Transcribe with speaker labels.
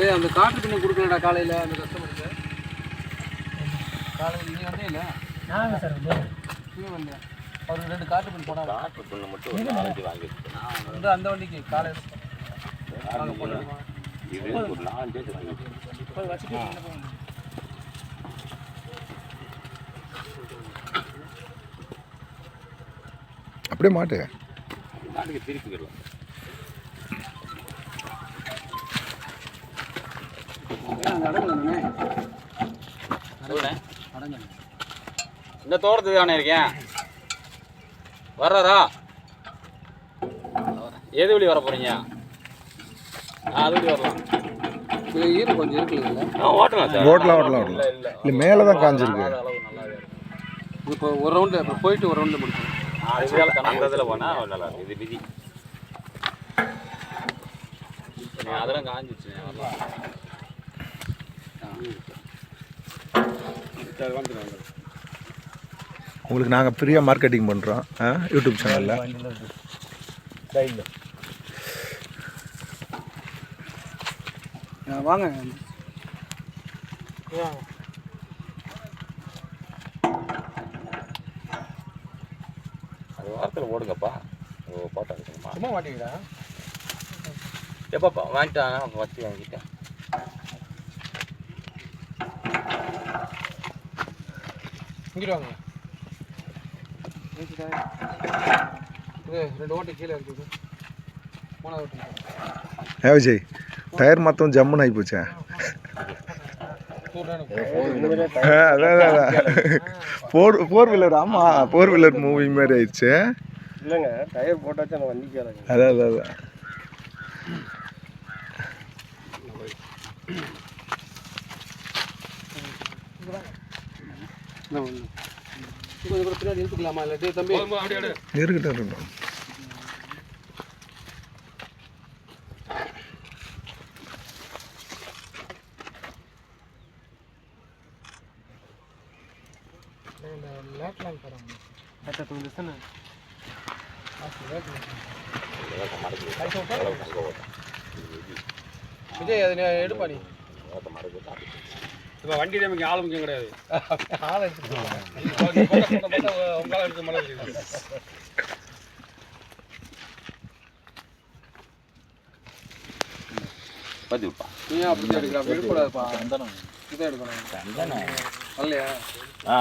Speaker 1: இல்லையா அந்த காட்டு தண்ணி கொடுக்கலடா காலையில் அந்த கஸ்டமருக்கு காலையில் நீ வந்தே இல்லை?
Speaker 2: நாங்க சார் வந்து.
Speaker 1: நீ வந்தே. அவருக்கு ரெண்டு காட்டு பண்ணி போனா
Speaker 3: காட்டு புண்ணு மட்டும் ஒரு நாலஞ்சு வாங்கிட்டு
Speaker 1: வந்து அந்த வண்டிக்கு காலையில். வாங்க
Speaker 3: இது ஒரு நாலஞ்சு வாங்கிட்டு
Speaker 4: அப்படியே மாட்டு.
Speaker 3: நாளைக்கு திருப்பிக்கலாம்
Speaker 5: இந்த தோட்டத்துக்கு தானே இருக்கேன். வர்றாரா எது வழி வர போறீங்க? அது வழி வரலாம்.
Speaker 1: இது ஈரம் கொஞ்சம் இருக்குல்ல
Speaker 3: ஓட்டலாம் சார்.
Speaker 4: ஓட்டலாம் ஓட்டலாம்
Speaker 5: இல்லை
Speaker 4: ஓட்டலாம்.
Speaker 5: இல்லை
Speaker 4: இல்லை மேலே தான் காஞ்சிருக்கு.
Speaker 1: இப்போ ஒரு ரவுண்டு இப்போ போயிட்டு ஒரு ரவுண்டு முடிக்கணும்
Speaker 5: வேலை
Speaker 3: அந்த இதில் போனால் நல்லா இது விதி.
Speaker 5: அதெல்லாம் காஞ்சிச்சு
Speaker 4: உங்களுக்கு நாங்கள் ஃப்ரீயாக மார்க்கெட்டிங் பண்ணுறோம் ஆ யூடியூப் சேனலில்
Speaker 1: வாங்க.
Speaker 3: அது வாரத்தில் ஓடுங்கப்பா. ஓ போட்டோ எடுக்கணுமா
Speaker 1: சும்மா மாட்டீங்களா
Speaker 3: எப்பப்பா வாங்கிட்டாங்க வச்சு வாங்கிட்டேன்
Speaker 1: இங்கிட்டு வாங்க. இது ரெண்டு ஓட்டு கீழே இருக்குது. மூணாவது ஓட்டு
Speaker 4: ஏ விஜய் டயர் மொத்தம் ஜம்முன்னு ஆகி போச்சே
Speaker 1: சூடான
Speaker 4: ஆ, அதான் ஃபோர் ஃபோர் வீலர் ஆமாம் ஃபோர் வீலர் மூவி மாதிரி ஆயிடுச்சு.
Speaker 6: இல்லைங்க டயர் போட்டாச்சும் அந்த இறங்கு
Speaker 4: அதான் அதான் அதான்
Speaker 1: கொஞ்சம் கூட பின்னாடி இழுத்துக்கலாமா? இல்லை டேய் தம்பி.
Speaker 4: இருக்கட்டும் இருக்கட்டும்.
Speaker 1: விஜய் அது எடுப்பா நீ
Speaker 5: இப்போ வண்டி நமக்கு ஆள் முக்கியம் கிடையாது.
Speaker 1: ஆளை
Speaker 5: உங்களால் எடுக்க மாதிரி
Speaker 3: பதி விப்பா
Speaker 1: நீ ஏன் அப்படி எடுக்கிற? அப்படி எடுக்கக்கூடாதுப்பா இதான் எடுக்கணும். இல்லையா
Speaker 3: ஆ.